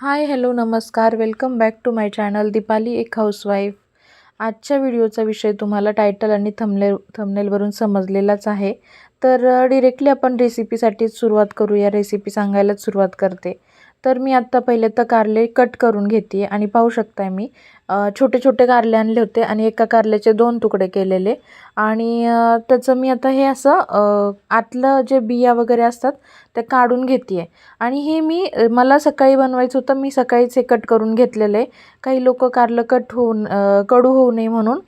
हाय hello नमस्कार. Welcome back to my channel Deepali एक housewife. आजच्या व्हिडिओचा विषय तुम्हाला टायटल आणि थमले थमनेलवरून समजलेलाच आहे. तर डिरेक्टली आपण रेसिपीसाठीच सुरुवात करूया. रेसिपी सांगायलाच सुरुवात करते. तर मी आत्ता पहिले तर कारले कट करून घेते आणि पाहू शकताय मी छोटे छोटे कारले आणले होते आणि एका कारल्याचे दोन तुकडे केलेले. आणि त्याचं मी आता हे असं आतलं जे बिया वगैरे असतात ते काढून घेते आहे आणि हे मी मला सकाळी बनवायचं होतं मी सकाळीच हे कट करून घेतलेलं आहे. काही लोक कारलं कट होऊन कडू होऊ नये म्हणून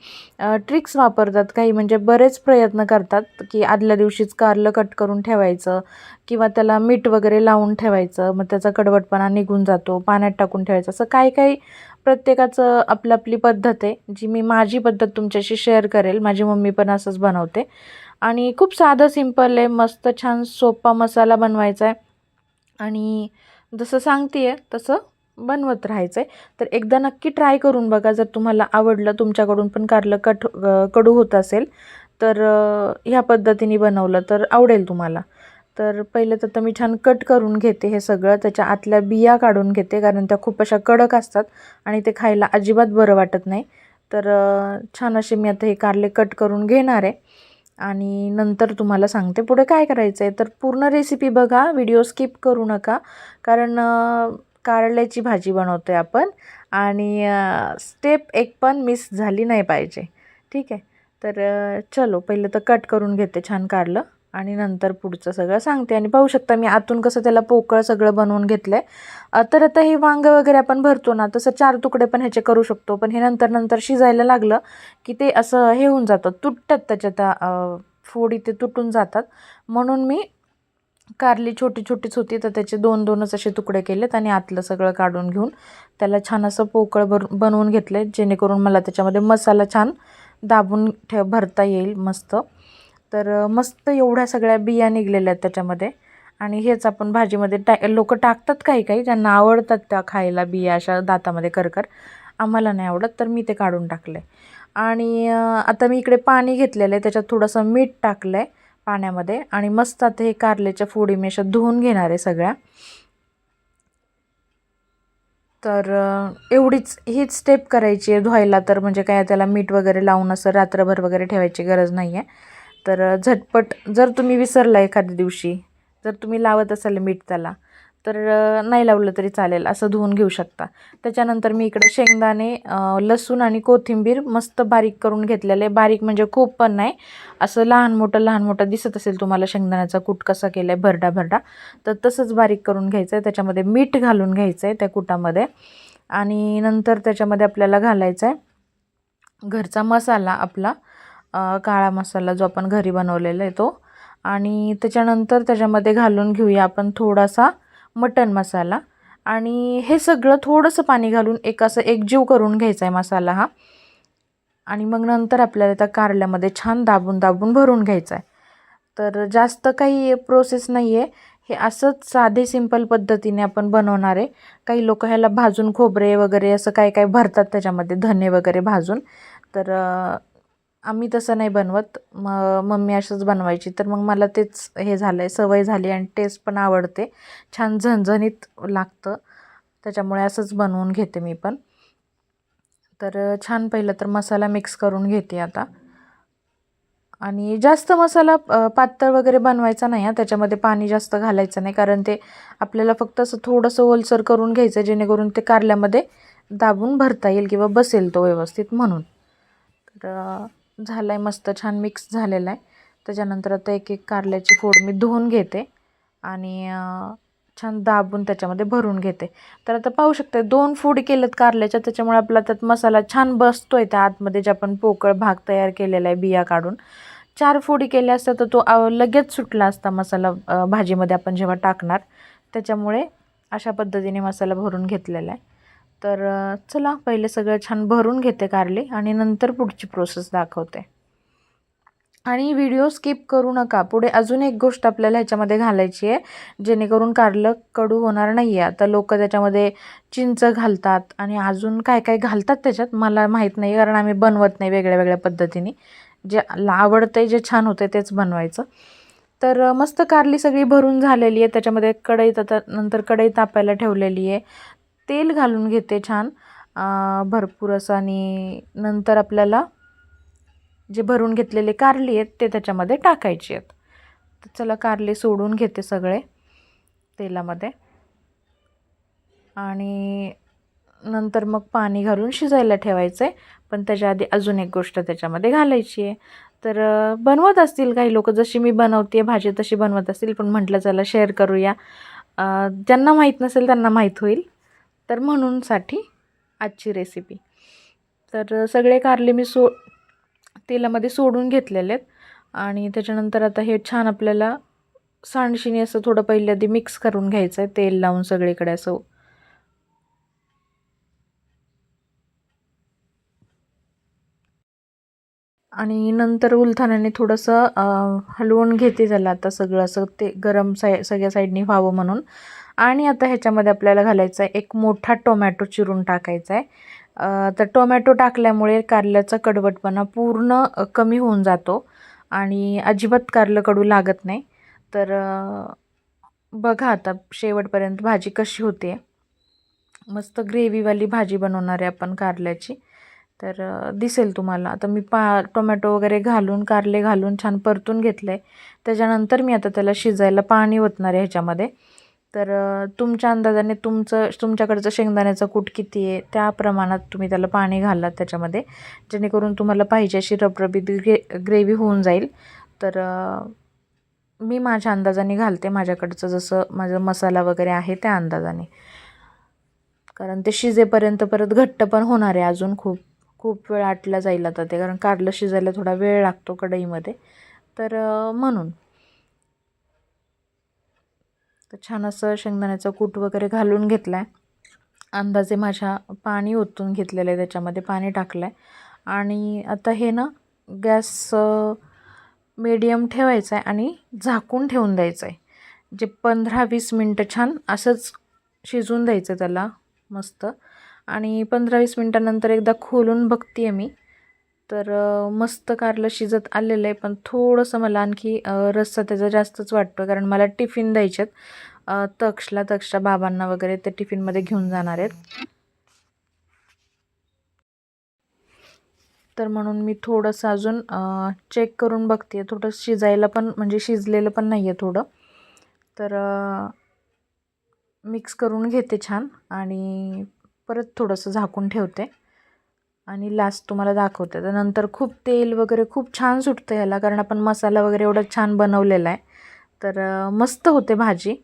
ट्रिक्स वापरतात. काही म्हणजे बरेच प्रयत्न करतात की आदल्या दिवशीच कारलं कट करून ठेवायचं किंवा त्याला मीठ वगैरे लावून ठेवायचं. मग त्याचा कडवटपणा निघून जातो पाण्यात टाकून ठेवायचं. असं काही काही प्रत्येकाचं आपलं आपली पद्धत आहे जी मी माझी पद्धत तुमच्याशी शेअर करेल. माझी मम्मी पण पण असंच बनवते. आणि खूप साधं सिंपल आहे. मस्त छान सोपा मसाला बनवायचा आहे. आणि जसं सांगते आहे तसं बनवत राहायचं आहे तर एकदा नक्की ट्राय करून बघा. जर तुम्हाला आवडलं तुमच्याकडून पण कारलं कट कडू होत असेल तर ह्या पद्धतीने बनवलं तर आवडेल तुम्हाला. तर पहिले तर मी छान कट करून घेते हे सगळं. त्याच्या आतल्या बिया काढून घेते कारण त्या खूप अशा कडक असतात आणि ते खायला अजिबात बरं वाटत नाही. तर छान असे मी आता हे कारले कट करून घेणार आहे. आणि नंतर तुम्हाला सांगते पुढे काय करायचं आहे तर पूर्ण रेसिपी बघा व्हिडिओ स्किप करू नका. कारण कारल्याची भाजी बनवतो आहे आपण. आणि स्टेप एक पण मिस झाली नाही पाहिजे. ठीक आहे? तर चलो पहिलं तर कट करून घेते छान कारलं. आणि नंतर पुढचं सगळं सांगते. आणि पाहू शकता मी आतून कसं त्याला पोकळ सगळं बनवून घेतलं आहे तर आता हे वांगं वगैरे आपण भरतो ना तसं चार तुकडे पण ह्याचे करू शकतो. पण हे नंतर नंतर शिजायला लागलं की ते असं हे होऊन जातं तुटतात त्याच्यात फोड इथे तुटून जातात. म्हणून मी कारली छोटी छोटीच होती तर त्याचे दोन दोनच असे तुकडे केलेत आणि आतलं सगळं काढून घेऊन त्याला छान असं पोकळ भर बनवून घेतले जेणेकरून मला त्याच्यामध्ये मसाला छान दाबून ठेव भरता येईल मस्त. तर मस्त एवढ्या सगळ्या बिया निघलेल्या आहेत त्याच्यामध्ये. आणि हेच आपण भाजीमध्ये टा लोक टाकतात काही काही ज्यांना आवडतात त्या खायला बिया अशा दातामध्ये करकर. आम्हाला नाही आवडत तर मी ते काढून टाकले. आणि आता मी इकडे पाणी घेतलेलं आहे त्याच्यात थोडंसं मीठ टाकलं आहे पाण्यामध्ये. आणि मस्त आता हे कारल्याच्या फोडी मी अशा धुवून घेणार आहे सगळ्या. तर एवढीच हीच स्टेप करायची आहे धुवायला. तर म्हणजे काय त्याला मीठ वगैरे लावून असं रात्रभर वगैरे ठेवायची गरज नाही आहे तर झटपट जर तुम्ही विसरला एखाद्या दिवशी जर तुम्ही लावत असाल मीठ त्याला तर नाही लावलं तरी चालेल असं धुवून घेऊ शकता. त्याच्यानंतर मी इकडे शेंगदाणे लसूण आणि कोथिंबीर मस्त बारीक करून घेतलेलं. आहे बारीक म्हणजे खूप पण नाही असं लहान मोठं लहान मोठं दिसत असेल तुम्हाला शेंगदाण्याचा कूट कसा केला आहे भरडा भरडा तर तसंच बारीक करून घ्यायचं आहे त्याच्यामध्ये मीठ घालून घ्यायचं आहे त्या कुटामध्ये. आणि नंतर त्याच्यामध्ये आपल्याला घालायचं आहे घरचा मसाला आपला. काळा मसाला जो आपण घरी बनवलेला आहे तो. आणि त्याच्यानंतर त्याच्यामध्ये घालून घेऊया आपण थोडासा मटन मसाला. आणि हे सगळं थोडंसं पाणी घालून एक असं एकजीव करून घ्यायचा आहे मसाला हा. आणि मग नंतर आपल्याला त्या कारल्यामध्ये छान दाबून दाबून भरून घ्यायचा आहे. तर जास्त काही प्रोसेस नाही आहे हे असंच साधे सिंपल पद्धतीने आपण बनवणार आहे. काही लोक ह्याला भाजून खोबरे वगैरे असं काय काय भरतात त्याच्यामध्ये धने वगैरे भाजून. तर आम्ही तसं नाही बनवत. म मम्मी असंच बनवायची. तर मग मला तेच हे झालं आहे सवय झाली आणि टेस्ट पण आवडते. छान झणझणीत लागतं. त्याच्यामुळे असंच बनवून घेते मी पण. तर छान पहिलं तर मसाला मिक्स करून घेते आता. आणि जास्त मसाला पातळ वगैरे बनवायचा नाही हां. त्याच्यामध्ये पाणी जास्त घालायचं नाही. कारण ते आपल्याला फक्त असं थोडंसं ओलसर करून घ्यायचं जेणेकरून ते कारल्यामध्ये दाबून भरता येईल किंवा बसेल तो व्यवस्थित म्हणून. तर झाला आहे मस्त छान मिक्स झालेला आहे. त्याच्यानंतर आता एक एक कारल्याची फोड मी धुवून घेते आणि छान दाबून त्याच्यामध्ये भरून घेते. तर आता पाहू शकते दोन फोडी केलेत कारल्याच्या त्याच्यामुळे आपला त्यात मसाला छान बसतो आहे त्या आतमध्ये जे आपण पोकळ भाग तयार केलेला आहे बिया काढून. चार फोडी केल्या असत्या तर तो लगेच सुटला असता मसाला भाजीमध्ये आपण जेव्हा टाकणार. त्याच्यामुळे अशा पद्धतीने मसाला भरून घेतलेला आहे. तर चला पहिले सगळं छान भरून घेते कारले आणि नंतर पुढची प्रोसेस दाखवते. आणि व्हिडिओ स्किप करू नका. पुढे अजून एक गोष्ट आपल्याला ह्याच्यामध्ये घालायची आहे जेणेकरून कारलं कडू होणार नाही आहे आता लोक त्याच्यामध्ये चिंच घालतात आणि अजून काय काय घालतात त्याच्यात मला माहीत नाही कारण आम्ही बनवत नाही वेगळ्या वेगळ्या पद्धतीने. जे ला आवडतं आहे जे छान होतं तेच बनवायचं. तर मस्त कारली सगळी भरून झालेली आहे. त्याच्यामध्ये कढई आता नंतर कढई तापायला ठेवलेली आहे. तेल घालून घेते छान. भरपूर असं आणि नंतर आपल्याला जे भरून घेतलेले कारली आहेत ते त्याच्यामध्ये टाकायचे आहेत. तर चला कारले सोडून घेते सगळे तेलामध्ये. आणि नंतर मग पाणी घालून शिजायला ठेवायचं आहे पण त्याच्या आधी अजून एक गोष्ट त्याच्यामध्ये घालायची आहे. तर बनवत असतील काही लोक जशी मी बनवते भाजी तशी बनवत असतील पण म्हटलं चला शेअर करूया. ज्यांना माहीत नसेल त्यांना माहीत होईल. तर म्हणूनसाठी आजची रेसिपी तर सगळे कारले मी सो तेलामध्ये सोडून घेतलेले आहेत. आणि त्याच्यानंतर आता हे छान आपल्याला सांडशिनी असं थोडं पहिले आधी मिक्स करून घ्यायचं आहे. तेल लावून सगळीकडे असं. आणि नंतर उलथाण्याने थोडंसं हलवून घेते त्याला आता सगळं असं ते गरम साय सगळ्या साईडनी व्हावं म्हणून. आणि आता ह्याच्यामध्ये आपल्याला घालायचं आहे एक मोठा टोमॅटो चिरून टाकायचा आहे तर टोमॅटो टाकल्यामुळे कारल्याचा कडवटपणा पूर्ण कमी होऊन जातो आणि अजिबात कारलं कडू लागत नाही. तर बघा आता शेवटपर्यंत भाजी कशी होते. मस्त ग्रेव्हीवाली भाजी बनवणार आहे आपण कारल्याची. तर दिसेल तुम्हाला. आता मी पा टोमॅटो वगैरे घालून कारले घालून छान परतून घेतलं आहे त्याच्यानंतर मी आता त्याला शिजायला पाणी ओतणार आहे ह्याच्यामध्ये. तर तुमच्या अंदाजाने तुमचं तुमच्याकडचं शेंगदाण्याचं कूट किती आहे? त्या प्रमाणात तुम्ही त्याला पाणी घाला त्याच्यामध्ये जेणेकरून तुम्हाला पाहिजे अशी रबरबीत ग्रे ग्रेव्ही होऊन जाईल. तर मी माझ्या अंदाजाने घालते माझ्याकडचं जसं माझं मसाला वगैरे आहे त्या अंदाजाने. कारण ते शिजेपर्यंत परत घट्ट पण होणार आहे अजून खूप खूप वेळ आटला जाईल आता ते कारण कारलं शिजायला थोडा वेळ लागतो कढईमध्ये. तर म्हणून तर छान असं शेंगदाण्याचं कूट वगैरे घालून घेतला आहे अंदाजे माझ्या पाणी ओतून घेतलेलं आहे त्याच्यामध्ये पाणी टाकलं आहे आणि आता हे ना गॅस मीडियम ठेवायचा आहे आणि झाकून ठेवून द्यायचं आहे जे पंधरा वीस मिनटं छान असंच शिजून द्यायचं त्याला मस्त. आणि पंधरा वीस मिनटानंतर एकदा खोलून बघते आहे मी. तर मस्त कारलं शिजत आलेलं आहे पण थोडंसं मला आणखी रस्सा त्याचा जास्तच वाटतो कारण मला टिफिन द्यायचे आहेत तक्षला तक्षच्या बाबांना वगैरे ते टिफिनमध्ये घेऊन जाणार आहेत. तर म्हणून मी थोडंसं अजून चेक करून बघते. थोडं शिजायला पण म्हणजे शिजलेलं पण नाही आहे थोडं. तर मिक्स करून घेते छान आणि परत थोडंसं झाकून ठेवते. आणि लास्ट तुम्हाला दाखवते. तर नंतर खूप तेल वगैरे खूप छान सुटतं ह्याला कारण आपण मसाला वगैरे एवढा छान बनवलेला आहे. तर मस्त होते भाजी.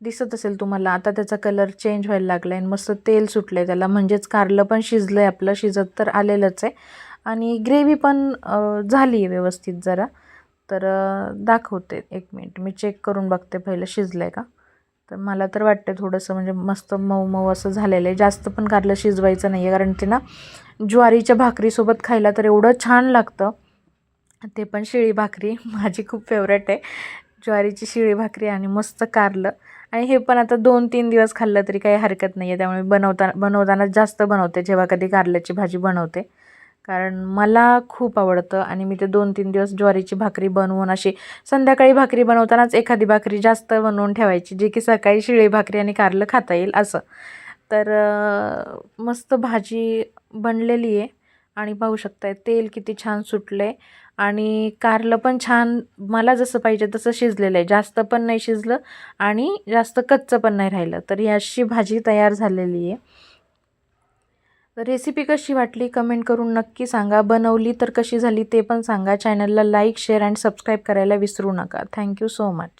दिसत असेल तुम्हाला आता त्याचा कलर चेंज व्हायला लागला आहे आणि मस्त तेल सुटलं आहे त्याला. म्हणजेच कारलं पण शिजलं आहे आपलं शिजत तर आलेलंच आहे. आणि ग्रेव्ही पण झाली आहे व्यवस्थित जरा. तर दाखवते एक मिनिट मी चेक करून बघते पहिलं शिजलं आहे का? तर मला तर वाटतं थोडंसं म्हणजे मस्त मऊ मऊ असं झालेलं आहे. जास्त पण कारलं शिजवायचं नाही आहे कारण ते ना ज्वारीच्या भाकरीसोबत खायला तर एवढं छान लागतं. ते पण शिळी भाकरी माझी खूप फेवरेट आहे. ज्वारीची शिळी भाकरी आणि मस्त कारलं. आणि हे पण आता दोन तीन दिवस खाल्लं तरी काही हरकत नाही आहे त्यामुळे बनवता बनवताना जास्त बनवते जेव्हा कधी कारल्याची भाजी बनवते. कारण मला खूप आवडतं आणि मी ते दोन तीन दिवस ज्वारीची भाकरी बनवून अशी संध्याकाळी भाकरी बनवतानाच एखादी भाकरी जास्त बनवून ठेवायची जी की सकाळी शिळी भाकरी आणि कारलं खाता येईल असं. तर मस्त भाजी बनलेली आहे आणि पाहू शकताय तेल किती छान सुटलं आहे आणि कारलं पण छान मला जसं पाहिजे तसं शिजलेलं आहे. जास्त पण नाही शिजलं आणि जास्त कच्चं पण नाही राहिलं. तर ही अशी भाजी तयार झालेली आहे. तर रेसिपी कशी वाटली कमेंट करून नक्की सांगा. बनवली तर कशी झाली ते पण सांगा. चॅनलला लाईक शेअर अँड सबस्क्राईब करायला विसरू नका. Thank you so much